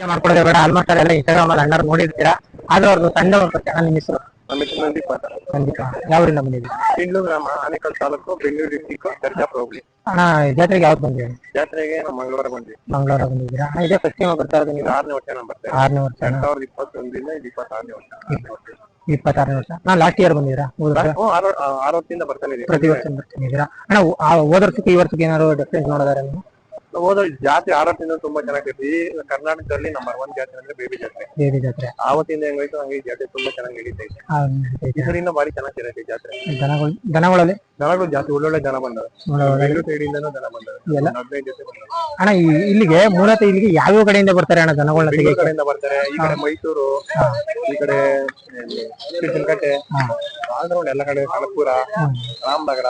ಮಾಡ್ಕೊಡೋದೇ ಬೇಡ. ಆಲ್ಮೋಸ್ಟ್ ಎಲ್ಲ ಇನ್ಸ್ಟಾಗ್ರಾಮ್ ಅಲ್ಲಿ ಅಣ್ಣರು ನೋಡಿರ್ತೀರಾ? ಆದ್ರೂ ಅವ್ರದ್ದು ತಂಡ ಒಂದು ಚಾನಲ್ ಹೆಸರು ನಮ್ಮ ಹೆಸರು? ನಂದೀಪ್ ಅಂತ. ಖಂಡಿತ ಯಾವರಿಂದ ಬಂದಿದ್ದೀವಿ ಇಂಡ್ಲು ಗ್ರಾಮ ಆನೇಕಲ್ ತಾಲೂಕು ಬೆಂಗಳೂರು ಡಿಸ್ಟಿಕ್ ಸರ್ಜಾಪುರ ಹೋಗ್ಲಿ ಅಣ್ಣ ಜಾತ್ರೆಗೆ ಯಾವ್ದು ಬಂದಿದ್ದೀವಿ ಜಾತ್ರೆಗೆ ನಮ್ಮ ಮಂಗಳವಾರ ಬಂದ್ವಿ. ಮಂಗಳವಾರ ಬಂದಿದ್ದೀರಾ? ಅಣ್ಣ ಇದೇ ಫಸ್ಟ್ ಟೈಮ್ ಬರ್ತಾ ಇರೋದು ನೀವು? ಆರನೇ ವರ್ಷ ನಾನು ಬರ್ತೇನೆ ಆರನೇ ವರ್ಷ ಎರಡ್ ಸಾವಿರದ ಇಪ್ಪತ್ತೊಂದಿಂದ ಇದು ಇಪ್ಪತ್ತಾರನೇ ವರ್ಷ. ಇಪ್ಪತ್ತಾರನೇ ವರ್ಷ. ನಾ ಲಾಸ್ಟ್ ಇಯರ್ ಬಂದಿದ್ದೀರಾ? ಆರು ವರ್ಷದಿಂದ ಬರ್ತಾನೆ. ಪ್ರತಿ ವರ್ಷ ಬರ್ತಾನಿದ್ದೀರಾ ಅಣ್ಣ ಹೋದ ವರ್ಷಕ್ಕೆ ಈ ವರ್ಷಕ್ಕೆ ಏನಾದ್ರು ಡಿಫ್ರೆನ್ಸ್ ನೋಡಿದಾರೆ ನೀವು? ಹೋದ ಜಾತಿ ಆರತಿಂದ ತುಂಬಾ ಚೆನ್ನಾಗಿ ಕರ್ನಾಟಕದಲ್ಲಿ ನಂಬರ್ ಒನ್ ಜಾತ್ರೆ ಅಂದ್ರೆ ಬೇಬಿ ಜಾತ್ರೆ. ಬೇಬಿ ಜಾತ್ರೆ. ಆವತ್ತಿಂದ ಹೆಂಗಾಯ್ತು ಹಂಗೆ ಜಾತ್ರೆ ತುಂಬಾ ಚೆನ್ನಾಗಿ ನಡೀತಾ ಇದರಿಂದ ಬಾರಿ ಭಾರಿ ಚೆನ್ನಾಗಿ ಈ ಜಾತ್ರೆ. ದನಗಳು ದನಗಳಲ್ಲಿ? ದನಗಳು ಜಾಸ್ತಿ ಒಳ್ಳೊಳ್ಳೆ ದನ ಬಂದವೆ. ಸೈಡಿಂದನೂ ದನ ಬಂದವೆ. ಹದಿನೈದು ಜೊತೆ ಬಂದವೆ. ಅಣ್ಣ ಇಲ್ಲಿಗೆ ಮೂಲತಃ ಇಲ್ಲಿಗೆ ಯಾವ ಕಡೆಯಿಂದ ಬರ್ತಾರೆ ಅಣ್ಣ ಬೆಂಗಳೂರು ಕಡೆಯಿಂದ ಬರ್ತಾರೆ. ಈ ಕಡೆ ಮೈಸೂರು ಈ ಕಡೆ ಚಿಲ್ಕಟ್ಟೆ ಆಂಧ್ರ ಎಲ್ಲ ಕಡೆ ಕನಕಪುರ ರಾಮನಗರ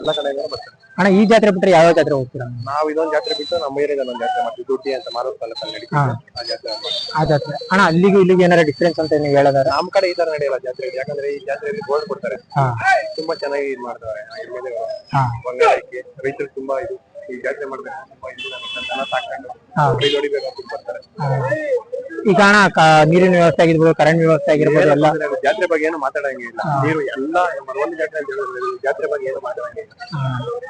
ಎಲ್ಲ ಕಡೆಯಿಂದ ಬರ್ತಾರೆ. ಅಣ್ಣ ಈ ಜಾತ್ರೆ ಬಿಟ್ರೆ ಯಾವ ಜಾತ್ರೆ ಹೋಗ್ತೀರಾ? ನಾವು ಇದೊಂದು ಜಾತ್ರೆ ಬಿಟ್ಟು ನಮ್ಮ ಏರಿಯಾದ ಒಂದು ಜಾತ್ರೆ ಮಾಡ್ತೀವಿ. ದುಡ್ಡಿ ಅಂತ ಮಾರೋ ತಾಲೂಕಲ್ಲಿ ನಡೀತದೆ. ಆ ಜಾತ್ರೆ ಆ ಜಾತ್ರೆ. ಅಣ್ಣ ಅಲ್ಲಿಗೂ ಇಲ್ಲಿಗೆ ಏನಾರ ಡಿಫ್ರೆನ್ಸ್ ಅಂತ ನೀವು ಹೇಳೋದಾರ ನಮ್ ಕಡೆ ಈ ತರ ನಡೆಯಲ್ಲ ಜಾತ್ರೆ. ಯಾಕಂದ್ರೆ ಈ ಜಾತ್ರೆಯಲ್ಲಿ ಗೋಲ್ಡ್ ಕೊಡ್ತಾರೆ. ಹಾ. ತುಂಬಾ ಚೆನ್ನಾಗಿ ಇದ್ ಮಾಡ್ತಾರೆ. ಹಾ. ಬಂಗಾರ ರೈತರು ತುಂಬಾ ಇದು. ಜಾತ್ರೆ ಮಾಡ್ಬೇಕು ತುಂಬಾ ಇದು ದನ ಸಾಕೊಂಡು ಕೈ ಹೊಡಿಬೇಕು ಅಂತ ಬರ್ತಾರೆ ಈಗ ಅಣ್ಣ ಕ- ನೀರಿನ ವ್ಯವಸ್ಥೆ ಆಗಿರ್ಬೋದು ಕರೆಂಟ್ ವ್ಯವಸ್ಥೆ ಆಗಿರ್ಬೋದು ಎಲ್ಲ. ಜಾತ್ರೆ ಬಗ್ಗೆ ಏನು ಮಾತಾಡಂಗಿಲ್ಲ ನೀರು ಎಲ್ಲ ಒಂದು ಜಾತ್ರೆ ಜಾತ್ರೆ ಬಗ್ಗೆ ಏನು ಮಾತಾಡಂಗಿಲ್ಲ.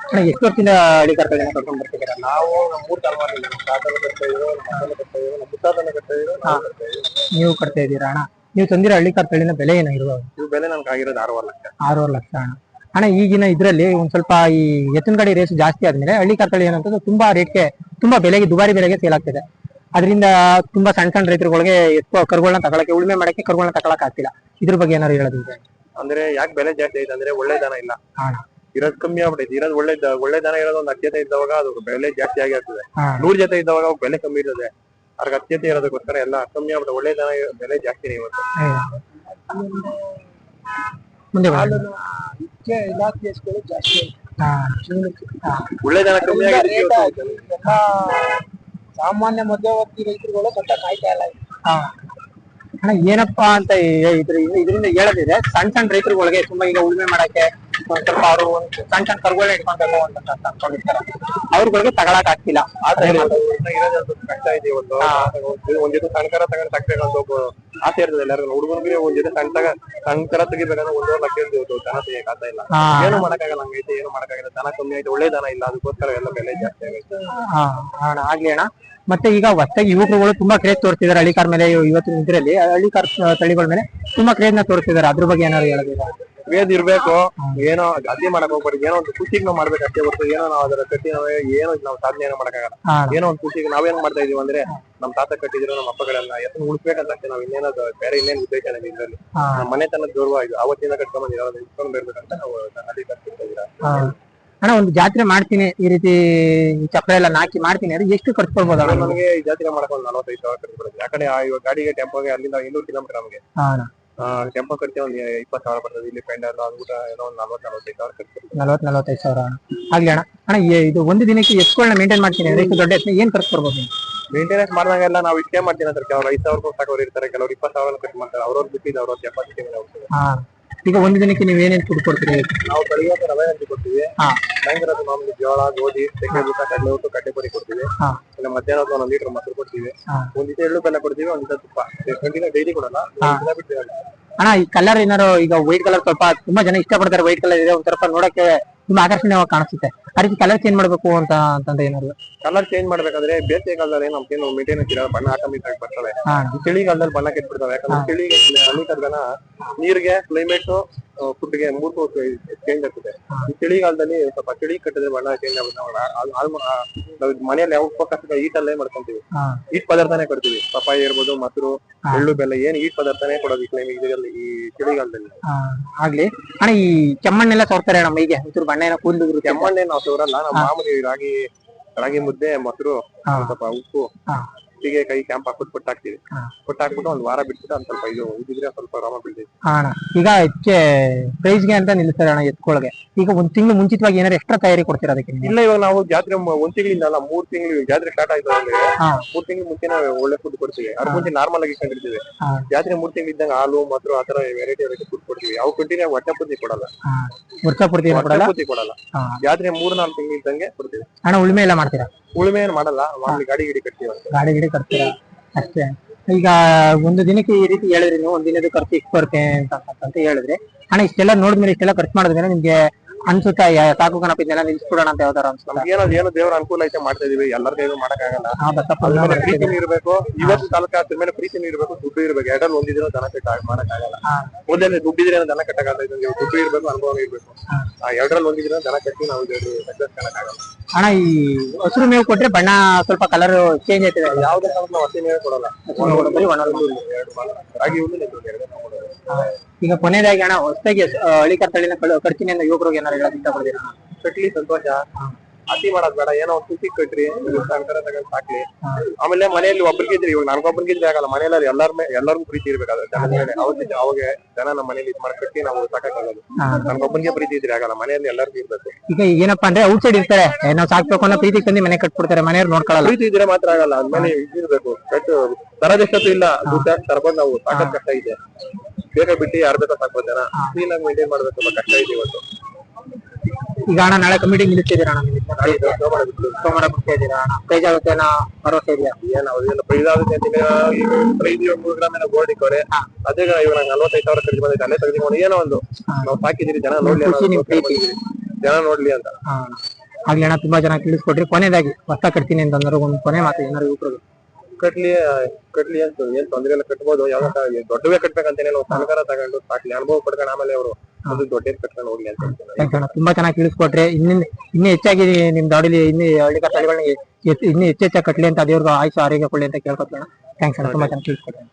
ಅಣ್ಣ ಎಷ್ಟು ವರ್ಷದಿಂದ ಹಳ್ಳಿ ಕರ್ಕೊಂಡು ಕರ್ಕೊಂಡ್ ಬರ್ತಿದ್ದೀರಾ. ನಾವು ನಮ್ಮ ಮೂರ್ ತಲೆಮಾರಿಲ್ಲ ನಮ್ಮ ತಾತನ ಕಟ್ತಾ ಇದ್ರು ನಮ್ಮ ಅಪ್ಪನ ಕಟ್ತಾ ಇದ್ರು ನಮ್ಮ ಮುತ್ತಾತನ ಕಟ್ತಾ ಇದ್ರು ನಾವು ಕಟ್ತಾ ಇದ್ರು ನೀವು ಕಟ್ತಾ ಇದ್ದೀರಾ ಅಣ್ಣ? ನೀವು ತಂದಿರೋ ಹಳ್ಳಿ ಕಾರ್ ತಳಿನ ಬೆಲೆ ಏನಾಗಿರ್ಬೋದು ಇವ್ ಬೆಲೆ ನನಗೆ ಆಗಿರೋದು ಆರೂವರೆ ಲಕ್ಷ. ಆರೂವರೆ ಲಕ್ಷ ಅಣ್ಣ. ಅಣ್ಣ ಈಗಿನ ಇದ್ರಲ್ಲಿ ಒಂದ್ ಸ್ವಲ್ಪ ಈ ಎತ್ತಿನ ಗಾಡಿ ರೇಸ್ ಜಾಸ್ತಿ ಆದ್ಮೇಲೆ ಹಳ್ಳಿ ಕಾರ್ಕಳಿ ಏನಂತದ್ದು ಏನಂತಂದ್ರೆ ತುಂಬಾ ರೇಟ್ಗೆ ತುಂಬಾ ಬೆಲೆಗೆ ದುಬಾರಿ ಬೆಲೆಗೆ ಸೇಲ್ ಆಗ್ತಿದೆ. ಅದರಿಂದ ತುಂಬಾ ಸಣ್ಣ ಸಣ್ಣ ರೈತರುಗಳಿಗೆ ಎತ್ತು ಕರುಗಳನ್ನ ತಗೊಳಕ್ಕೆ ಉಳುಮೆ ಮಾಡಕ್ಕೆ ಕರುಗಳನ್ನ ತಗೊಳಕ್ ಆಗ್ತಿಲ್ಲ. ಇದ್ರ ಬಗ್ಗೆ ಏನಾದ್ರು ಹೇಳೋದಿದೆ ಅಂದ್ರೆ ಯಾಕೆ ಬೆಲೆ ಜಾಸ್ತಿ ಆಯ್ತು ಅಂದ್ರೆ ಒಳ್ಳೆ ದನ ಇಲ್ಲ. ಇರೋದು ಕಮ್ಮಿ ಆಗ್ಬಿಟ್ಟೈತಿ ಇರೋದು ಒಳ್ಳೆ ಒಳ್ಳೆ ದನ ಇರೋದು ಒಂದು ಹತ್ತು ಜೊತೆ ಇದ್ದವಾಗ ಅದು ಬೆಲೆ ಜಾಸ್ತಿ ಆಗಿ ಆಗ್ತದೆ. ನೂರ್ ಜೊತೆ ಇದ್ದವಾಗ ಅವ್ ಬೆಲೆ ಕಮ್ಮಿ ಇರ್ತದೆ ಅದ್ರ ಅತ್ಯತೆ ಇರೋದಕ್ಕೋಸ್ಕರ ಎಲ್ಲ ಕಮ್ಮಿ ಆಗ್ಬಿಟ್ಟು ಒಳ್ಳೆ ದನ ಬೆಲೆ ಜಾಸ್ತಿ ಇವತ್ತು. ಮುಂದೆ ಬನ್ನಿ. ಇಲಾಖೆಗಳು ಜಾಸ್ತಿ ಆಗಿದೆ ಎಲ್ಲ ಸಾಮಾನ್ಯ ಮಧ್ಯವರ್ತಿ ರೈತರುಗಳು ಸ್ವಲ್ಪ ಕಾಯ್ತಾ ಇಲ್ಲ. ಅಣ್ಣ ಏನಪ್ಪಾ ಅಂತ ಇದ್ರ ಇದರಿಂದ ಹೇಳದಿದೆ ಸಣ್ಣ ಸಣ್ಣ ರೈತರುಗಳಿಗೆ ತುಂಬಾ ಈಗ ಉಳುಮೆ ಮಾಡಕ್ಕೆ ಒಂದ್ ಸ್ವಲ್ಪ ಅವರು ಸಣ್ಣ ಸಣ್ಣ ಕರುಗಳನ್ನ ಅಂತ ಅಂತ ಅನ್ಕೊಂಡಿರ್ತಾರೆ ಅವ್ರಗಳಿಗೆ ತಗೊಳಕ್ ಆಗ್ತಿಲ್ಲ. ಆದ್ರೆ ಕಷ್ಟ ಇದೆ ಇವತ್ತು? ಒಂದ್ ಜೊತೆ ಸಣ್ಣಕರ ತಗೊಂಡ್ ತಗ್ಬೇಕಂತ ಆಸೆ ಇರ್ತದೆ ಎಲ್ಲರೂ. ಹುಡುಗನಿಗೆ ಒಂದ್ ಜೊತೆ ಸಣ್ಣ ತಗ ಸಣ್ಣಕರ ತೆಗಿಬೇಕಂದ್ರೆ ಒಂದೂವರೆ ಲಕ್ಷ ಇರ್ಬೋದು ದನ ತೆಗಿಯಕ್ ಇಲ್ಲ. ಏನು ಮಾಡಕ್ಕಾಗಲ್ಲ ಹಂಗೈತೆ ಏನು ಮಾಡಕ್ಕಾಗಲ್ಲ ದನ ಕಮ್ಮಿ ಆಯ್ತು ಒಳ್ಳೆ ದನ ಇಲ್ಲ. ಅದಕ್ಕೋಸ್ಕರ ಎಲ್ಲ ಬೆಲೆ ಜಾಸ್ತಿ ಆಗೈತೆ ಅಣ್ಣ ಆಗ್ಲಿ ಅಣ್ಣ. ಮತ್ತೆ ಈಗ ಹೊಸದಾಗಿ ಯುವಕರುಗಳು ತುಂಬಾ ಕ್ರೇಜ್ ತೋರಿಸ್ತಿದ್ದಾರೆ ಹಳ್ಳಿ ಕಾರ್ ಮೇಲೆ ಇವತ್ತಿನ ಇದ್ರಲ್ಲಿ. ಹಳ್ಳಿ ಕಾರ್ ತಳಿಗಳ ಮೇಲೆ ತುಂಬಾ ಕ್ರೇಜ್ನ ತೋರಿಸ್ತಿದ್ದಾರೆ. ಅದ್ರ ಬಗ್ಗೆ ಏನಾದ್ರು ಹೇಳೋದಿಲ್ಲ ವೇದ್ ಇರ್ಬೇಕು? ಏನೋ ಅದೇ ಮಾಡಕ್ ಹೋಗ್ಬಾರ್ದು ಏನೋ ಒಂದು ಖುಷಿಗೆ ನಾವು ಮಾಡ್ಬೇಕು ಅಷ್ಟೇ ಹೊರತು ಏನೋ ನಾವು ಅದರ ಕಟ್ಟಿ ನಾವು ಏನೋ ನಾವು ಸಾಧನೆ ಏನೋ ಮಾಡಕ್ಕಾಗಲ್ಲ ಏನೋ ಒಂದು ಖುಷಿಗೆ ನಾವೇನ್ ಮಾಡ್ತಾ ಇದೀವಿ ಅಂದ್ರೆ ನಮ್ ತಾತ ಕಟ್ಟಿದ್ರು ನಮ್ಮ ಅಪ್ಪಗಳೆಲ್ಲ ಎತ್ತನ ಉಳಿಸ್ಬೇಕಂತ ಅಷ್ಟೇ ನಾವ್ ಇನ್ನೇನ ಬೇರೆ ಇನ್ನೇನ್ ಉದ್ದೇಶ ಇಲ್ಲ ಇದ್ರಲ್ಲಿ ನಮ್ಮ ಮನೆತನದ ಗೌರವ ಇದು. ಅವತ್ತಿಂದ ಕಟ್ಕೊಂಡ್ ಬಂದಿರೋ ಇಟ್ಕೊಂಡ್ ಬರ್ಬೇಕಂತ ನಾವು ಅಲ್ಲಿ ಕಟ್ತಿರ್ತಾ ಇದೀರ. ಅಣ್ಣ ಒಂದು ಜಾತ್ರೆ ಮಾಡ್ತೀನಿ. ಈ ರೀತಿ ಚಪ್ರ ಎಲ್ಲ ನಾಕಿ ಮಾಡ್ತೀನಿ. ಅಂದ್ರೆ ಎಷ್ಟು ಖರ್ಚು ಕೊಡ್ಬೋದು ನಮಗೆ ಈ ಜಾತ್ರೆ ಮಾಡಕ್ ಒಂದು ನಲವತ್ತೈದು ಸಾವಿರ ಖರ್ಚು ಬರುತ್ತೆ ಯಾಕಂದ್ರೆ ಆ ಇವಾಗ ಗಾಡಿಗೆ ಟೆಂಪೋಗೆ ಅಲ್ಲಿಂದ ಇನ್ನೂರು ಕಿಲೋಮೀಟರ್ ನಮಗೆ. ಹಾ ಕಟ್ಟಿ ಒಂದು ಇಪ್ಪತ್ತು ಸಾವಿರ ಬರ್ತದೆ. ಇಲ್ಲಿ ಪೆಂಡಲ್ ಊಟ ಏನೋ ಒಂದು ನಲ್ವತ್ತು ನಲ್ವತ್ತೈದು ಸಾವಿರ ಖರ್ಚು ನಲ್ವತ್ ನಲ್ವತ್ತೈದು ಸಾವಿರ. ಅಣ್ಣ ಆಗ್ಲಿ ಅಣ್ಣ. ಅಣ್ಣ ಏ- ಇದು ಒಂದು ದಿನಕ್ಕೆ ಎಷ್ಟುಗಳನ್ನ ಮೇಂಟೈನ್ ಮಾಡ್ತೀನಿ ಅಂದ್ರೆ ಇಷ್ಟು ದೊಡ್ಡ ಎತ್ತಿನ ಏನ್ ಖರ್ಚು ಬರ್ಬೋದು ಮೇಂಟೆನೆನ್ಸ್ ಮಾಡಿದಾಗೆಲ್ಲ ನಾವು ಇಷ್ಟೇ ಮಾಡ್ತೀನಿ ಅಂತ ಕೆಲವರು ಐದು ಸಾವಿರ ಸಾಕೋರು ಇರ್ತಾರೆ ಕೆಲವರು ಇಪ್ಪತ್ತು ಸಾವಿರ ಖರ್ಚು ಮಾಡ್ತಾರೆ. ಅವ್ರವ್ರು ಬಿಟ್ಟಿದ್ದು ಅವ್ರವ್ರ ಕೆಪಾಸಿಟಿ ಮೇಲೆ ಹೋಗ್ತದೆ. ಹಾ. ಈಗ ಒಂದು ದಿನಕ್ಕೆ ನೀವು ಏನೇನ್ ಫುಡ್ ಕೊಡ್ತೀರಿ? ನಾವು ಬೆಳಿಗ್ಗೆ ರವೆ ಹಂಚಿ ಕೊಡ್ತೀವಿ. ಹಾ. ಸಾಯಂಕಾಲ ಮಾಮೂಲಿ ಜೋಳ ಗೋಧಿ ತೆಂಗಿನ ಊಟ ಕಡಲೆ ಊಟ ಕಡ್ಡೆ ಪುರಿ ಕೊಡ್ತೀವಿ. ಹಾ. ಇಲ್ಲ ಮಧ್ಯಾಹ್ನ ಹೊತ್ತು ಒಂದೊಂದು ಲೀಟರ್ ಮೊಸರು ಕೊಡ್ತೀವಿ. ಒಂದ್ ದಿವಸ ಎಳ್ಳು ಬೆಲ್ಲ ಕೊಡ್ತೀವಿ ಒಂದ್ ತುಪ್ಪ. ಕಂಟಿನ್ಯೂ ಡೈಲಿ ಕೊಡಲ್ಲ ಒಂದ್ ದಿನ ಬಿಟ್ಟು ಹೇಳಿ. ಅಣ್ಣ ಈ ಕಲರ್ ಏನಾರು ಈಗ ವೈಟ್ ಕಲರ್ ಸ್ವಲ್ಪ ತುಂಬಾ ಜನ ಇಷ್ಟಪಡ್ತಾರೆ ವೈಟ್ ಕಲರ್ ಇದೆ ಒಂದ್ ಸ್ವಲ್ಪ ನೋಡಕ್ಕೆ ತುಂಬಾ ಆಕರ್ಷಣೀಯವಾಗಿ ಕಾಣಿಸುತ್ತೆ? ಆ ರೀತಿ ಕಲರ್ ಚೇಂಜ್ ಮಾಡ್ಬೇಕು ಅಂತ ಅಂತಂದ್ರೆ ಏನಾದ್ರು? ಕಲರ್ ಚೇಂಜ್ ಮಾಡ್ಬೇಕಾದ್ರೆ ಬೇಸಿಗೆ ಕಾಲದಲ್ಲಿ ನಮ್ಗೇನು ಮೇಂಟೆನೆನ್ಸ್ ಇರಲ್ಲ ಬಣ್ಣ ಕಮ್ಮಿ ಬರ್ತವೆ. ಚಳಿಗಾಲದಲ್ಲಿ ಬಣ್ಣ ಕೆಟ್ಬಿಡ್ತವೆ. ಯಾಕಂದ್ರೆ ಚಳಿ ಅನೇಕ ಜನ ನೀರಿಗೆ ಕ್ಲೈಮೇಟ್ ಫುಡ್ಗೆ ಮೂರ್ಕು ಚೇಂಜ್ ಆಗ್ತದೆ. ಈ ಚಳಿಗಾಲದಲ್ಲಿ ಸ್ವಲ್ಪ ಚಳಿ ಕಟ್ಟಿದ್ರೆ ಬಣ್ಣ ಚೇಂಜ್ ಆಗುತ್ತೆ ನಾವು ನಾವು ಮನೆಯಲ್ಲಿ ಯಾವ ಉಪಕರಣ ಈಟಲ್ಲೇ ಮಾಡ್ಕೊಂತೀವಿ. ಈಟ್ ಪದಾರ್ಥನೇ ಕೊಡ್ತೀವಿ. ಪಪ್ಪಾಯಿ ಇರ್ಬೋದು ಮೊಸರು. ಎಳ್ಳು ಬೆಲ್ಲ ಏನ್ ಈಟ್ ಪದಾರ್ಥನೇ ಕೊಡೋದು ಕ್ಲೈಮೇಟ್ ಇದರಲ್ಲಿ ಈ ಚಳಿಗಾಲದಲ್ಲಿ. ಆಗ್ಲಿ. ಅಣ್ಣ ಈ ಕೆಮ್ಮಣ್ಣೆಲ್ಲ ಸೋರ್ತಾರೆ ನಮ್ಮ ಹೀಗೆ ಒಂಚೂರು ಬಣ್ಣ ಏನೋ ಕೂದಲು ಕೆಮ್ಮಣ್ಣೆ ನಾವು ಸೋರಲ್ಲ ನಮ್ಮ ಮಾಮೂಲಿ ರಾಗಿ ರಾಗಿ ಮುದ್ದೆ ಮೊಸರು ಸ್ವಲ್ಪ ಉಪ್ಪು. ಹೀಗೆ ಕೈ ಕ್ಯಾಂಪ್ ಹಾಕ್ಬಿಟ್ಟು ಕೊಟ್ಟು ಹಾಕ್ತಿವಿ. ಹಾ. ಕೊಟ್ಟು ಹಾಕ್ಬಿಟ್ಟು ಒಂದ್ ವಾರ ಬಿಟ್ಬಿಟ್ಟು ಒಂದ್ ಸ್ವಲ್ಪ ಇದು ಇದ್ರೆ ಸ್ವಲ್ಪ ರಾಮ ಬೀಳ್ತೈತಿ ಅಣ್ಣ ಈಗ ಹೆಚ್ಚೆ ಪ್ರೈಸ್ಗೆ ಅಂತ ನಿಲ್ಲಿಸ್ತಾರೆ ಅಣ್ಣ ಎತ್ಕೊಳಗೆ. ಈಗ ಒಂದ್ ತಿಂಗಳು ಮುಂಚಿತವಾಗಿ ಏನಾರ ಎಕ್ಸ್ಟ್ರಾ ತಯಾರಿ ಕೊಡ್ತೀರಾ ಅದಕ್ಕೆ ನೀವು? ಇಲ್ಲ ಇವಾಗ ನಾವು ಜಾತ್ರೆ ಮ- ಒಂದ್ ತಿಂಗಳಿಂದ ಅಲ್ಲ ಮೂರ್ ತಿಂಗಳು ಜಾತ್ರೆ ಸ್ಟಾರ್ಟ್ ಆಯ್ತು ಅಂದ್ರೆ ಹಾ. ಮೂರ್ ತಿಂಗಳು ಮುಂಚೆ ಒಳ್ಳೆ ಫುಡ್ ಕೊಡ್ತೀವಿ. ಅದ್ರ ಮುಂಚೆ ನಾರ್ಮಲ್ ಆಗಿ ಇಟ್ಕೊಂಡಿರ್ತೀವಿ. ಹಾ. ಜಾತ್ರೆ ಮೂರ್ ತಿಂಗಳು ಇದ್ದಂಗ ಹಾಲು ಮೊಸರು ಆತರ ವೆರೈಟಿ ವೆರೈಟಿ ಫುಡ್ ಕೊಡ್ತೀವಿ. ಯಾವ ಕಂಟಿನ್ಯೂ ಹೊಟ್ಟೆ ಪೂರ್ತಿ ಕೊಡಲ್ಲ. ಹಾ. ವರ್ಷ ಪೂರ್ತಿ ಏನೂ ಹೊಟ್ಟೆ ಕೊಡಲ್ಲ? ಪೂರ್ತಿ ಕೊಡಲ್ಲ. ಹಾ. ಜಾತ್ರೆ ಮೂರ್ ನಾಲ್ಕು ತಿಂಗಳು ಇದ್ದಂಗೆ ಕೊಡ್ತೀವಿ. ಅಣ್ಣ ಉಳ್ಮೆ ಎಲ್ಲ ಮಾಡ್ತೀರಾ? ಉಳುಮೆ ಏನ್ ಮಾಡಲ್ಲ. ಮಾಮೂಲಿ ಗಾಡಿ ಗಿಡಿ ಕಟ್ತೀವಿ. ಗಾಡಿ ಗಿಡಿ ಕಟ್ತೀರಾ? ಅಷ್ಟೇ. ಈಗ ಒಂದು ದಿನಕ್ಕೆ ಈ ರೀತಿ ಹೇಳಿದ್ರಿ ನೀವು, ಒಂದ್ ದಿನದ ಖರ್ಚು ಇಷ್ಟು ಬರುತ್ತೆ ಅಂತ ಅಂತ ಹೇಳಿದ್ರಿ ಅಣ್ಣ ಇಷ್ಟೆಲ್ಲ ನೋಡಿದ್ಮೇಲೆ ಇಷ್ಟೆಲ್ಲ ಖರ್ಚು ಮಾಡಿದ್ಮೇಲೆ ನಿಮ್ಗೆ ಅನ್ಸುತ್ತಾ ಸಾಕು ಕಣಪ್ಪ ಇದನ್ನೆಲ್ಲ ನಿಲ್ಸ್ಬಿಡೋಣ ಅಂತ ಯಾವ್ದಾರ ಅನ್ಸುತ್ತಾ ಏನೋ ಏನೋ ದೇವ್ರ ಅನುಕೂಲ ಐತೆ ಮಾಡ್ತಾ ಇದೀವಿ ಎಲ್ಲರ ಕೈಗೂ ಮಾಡಕ್ಕಾಗಲ್ಲ. ಪ್ರೀತಿ ಅದ್ರ ಮೇಲೆ ಪ್ರೀತಿನೂ ಇರ್ಬೇಕು ಇವತ್ತು ತಾಲೂಕು ಅದ್ರ ಮೇಲೆ ಪ್ರೀತಿ ಇರ್ಬೇಕು ದುಡ್ಡು ಇರ್ಬೇಕು. ಎರಡಲ್ಲಿ ಒಂದಿದ್ರೆ ದನ ಕಟ್ಟ ಮಾಡಕ್ಕಾಗಲ್ಲ. ಒಂದೇ ದುಡ್ಡಿದ್ರೆ ದನ ಕಟ್ಟಕ್ಕಾಗಲ್ಲ ಇದು ನೀವು ದುಡ್ಡು ಇರ್ಬೇಕು ಅನುಭವ ಇರ್ಬೇಕು. ಆ ಎರಡರಲ್ಲಿ ಒಂದಿದ್ರೆ ದನ ಕಟ್ಟಿ ನಾವು ಸಕ್ಸಸ್ ಕಾಣಕ್ಕಾಗಲ್ಲ. ಅಣ್ಣ ಈ ಹಸಿರು ಮೇವು ಕೊಟ್ರೆ ಬಣ್ಣ ಸ್ವಲ್ಪ ಕಲರ್ ಚೇಂಜ್ ಆಯ್ತದೆ ಯಾವ್ದೇ ಕಾರಣಕ್ಕೂ ನಾವು ಹಸಿ ನೀವೇ ಕೊಡಲ್ಲ. ಬರೀ ಒಣ. ರಾಗಿ ಹುಲ್ಲು ನೆಟ್ಟು ಎರಡೇ ನಾವು ಕೊಡೋದು. ಈಗ ಕೊನೆಯದಾಗಿ ಅಣ್ಣ ಹೊಸದಾಗಿ ಹಳಿ ತಳಿನ ಕಟ್ತೀನಿ ಅಂತ ಯುವಕರಿಗೆ ಏನಾರು ಹೇಳಕ್ ಇಷ್ಟಪಡ್ತೀರಾ ಕಟ್ಲಿ ಸಂತೋಷ. ಅತಿ ಮಾಡೋದ್ ಬೇಡ ಏನೋ ಒಂದ್ ತುಟಿ ಕಟ್ರಿ ಸಂಕರ ತಗೊಂಡ್ ಸಾಕ್ಲಿ. ಆಮೇಲೆ ಮನೆಯಲ್ಲಿ ಒಬ್ರಿಗೆ ಇದ್ರಿ ಇವಾಗ ನನ್ಗೊಬ್ರಿಗೆ ಇದ್ರೆ ಆಗಲ್ಲ ಮನೆಯಲ್ಲಿ ಎಲ್ಲಾರ ಎಲ್ಲಾರ್ಗು ಪ್ರೀತಿ ಇರ್ಬೇಕಾದ್ರೆ. ಜನದ ಮೇಲೆ ಅವಾಗ ಅವಾಗ ಜನ ನಮ್ಮ ಮನೇಲಿ ಇದು ಮಾಡಿ ಕಟ್ಟಿ ನಾವು ಸಾಕಾಗಲ್ಲ. ನನ್ಗೊಬ್ಬನಿಗೆ ಪ್ರೀತಿ ಇದ್ರೆ ಆಗಲ್ಲ ಮನೆಯಲ್ಲಿ ಎಲ್ಲರಿಗೂ ಇರ್ಬೇಕು. ಈಗ ಏನಪ್ಪಾ ಅಂದ್ರೆ ಔಟ್ ಸೈಡ್ ಇರ್ತಾರೆ ಏನೋ ಸಾಕ್ಬೇಕು ಅನ್ನೋ ಪ್ರೀತಿ ತಂದು ಮನೆ ಕಟ್ಬಿಡ್ತಾರೆ ಮನೆಯವ್ರು ನೋಡ್ಕೊಳ್ಳಲ್ಲ ಪ್ರೀತಿ ಇದ್ರೆ ಮಾತ್ರ ಆಗಲ್ಲ ಮನೆ ಇದಿರ್ಬೇಕು. ಕಟ್ಟು ತರದಷ್ಟು ಇಲ್ಲ ದುಡ್ಡು ತರಬಹುದು ನಾವು ಸಾಕಷ್ಟು ಕಷ್ಟ ಇದೆ. ಬೇಗ ಬಿಟ್ಟು ಯಾರು ಬೇಕಾ ಸಾಕು ಜನ? ಕ್ಲೀನ್ ಆಗಿ ಮೇಂಟೈನ್ ಮಾಡ್ಬೇಕು ತುಂಬಾ ಕಷ್ಟ ಇದೆ ಇವತ್ತು. ಈಗ ಅಣ್ಣ ನಾಳೆ ಕಮಿಟಿ ನಿಲ್ಲಿಸ್ತಿದ್ದೀರಾ ಅಣ್ಣ ನೀವು ಸೋಮವಾರ ಬಿಡ್ತಾ ಇದ್ದೀರಾ ಅಣ್ಣ? ಪ್ರೈಸ್ ಆಗುತ್ತೆ ಅನ್ನೋ ಭರವಸೆ ಇದೆಯಾ? ಏನ್ ಅವ್ರಿಗೆಲ್ಲ ಪ್ರೈಸ್ ಆಗುತ್ತೆ ಅಂತ ಈಗ ಪ್ರೈಸ್ ಇವಾಗ ಮೂರು ಗ್ರಾಮ್ ಏನೋ ಗೋಲ್ಡ್ ಇಕ್ಕವ್ರೆ. ಅದೇ ಇವಾಗ ನಂಗೆ ನಲ್ವತ್ತೈದು ಸಾವಿರ ಖರ್ಚು ಬಂದೈತೆ. ಅಲ್ಲೇ ತೆಗೆದುಕೊಂಡು ಏನೋ ಒಂದು. ನಾವು ಸಾಕಿದ್ದೀರಿ ಜನ ನೋಡ್ಲಿ ಅನ್ನೋ ಖುಷಿ ನಿಮ್ ಪ್ರೀತಿ. ಬಂದಿದೀವಿ. ಜನ ನೋಡ್ಲಿ ಅಂತ. ಹಾ. ಆಗ್ಲಿ ಅಣ್ಣ ತುಂಬಾ ಜನ ತಿಳಿಸ್ಕೊಟ್ರಿ. ಕೊನೆಯದಾಗಿ ಹೊಸ ಕಟ್ತೀನಿ ಅಂತಂದ್ರೆ ಒಂದು ಕೊನೆ ಮಾತು ಏನಾರು ಯುವಕರಿಗೆ ಕಟ್ಲಿ ಕಟ್ಲಿ ಅಂತ ಏನ್ ತೊಂದ್ರೆ ಎಲ್ಲ ಕಟ್ಬೋದು. ಯಾವ ದೊಡ್ಡವೇ ಕಟ್ಬೇಕಂತೇನೆ ನಾವು ಸಹಕಾರ ತಗೊಂಡು ಸಾಕ್ಲಿ. ಅನುಭವ ಪಡ್ಕೊಂಡು ಆಮೇಲೆ ಅವರು ಅದು ದೊಡ್ಡ ಕಟ್ಕೊಂಡು ಹೋಗ್ಲಿ ಅಂತ ಹೇಳ್ತೀನಿ ಥ್ಯಾಂಕ್ಸ್ ಅಣ್ಣ. ತುಂಬಾ ಚೆನ್ನಾಗಿ ತಿಳಿಸ್ಕೊಟ್ರಿ. ಇನ್ನಿಂದ ಇನ್ನೂ ಹೆಚ್ಚಾಗಿ ನಿಮ್ ದಾಡಿಲಿ ಇನ್ನೂ ಹಳ್ಳಿ ತಳಿಗಳನ್ನ ಇನ್ನೂ ಹೆಚ್ಚೆಚ್ಚಾಗಿ ಕಟ್ಲಿ ಅಂತ ದೇವ್ರಿಗೆ ಆಯುಷ ಆರೋಗ್ಯ ಕೊಡ್ಲಿ ಅಂತ ಕೇಳ್ಕೊತೀನಿ ಥ್ಯಾಂಕ್ಸ್ ಅಣ್ಣ. ತುಂಬಾ ಚೆನ್ನಾಗಿ ತಿಳಿಸ್ಕೊಟ್ರಿ.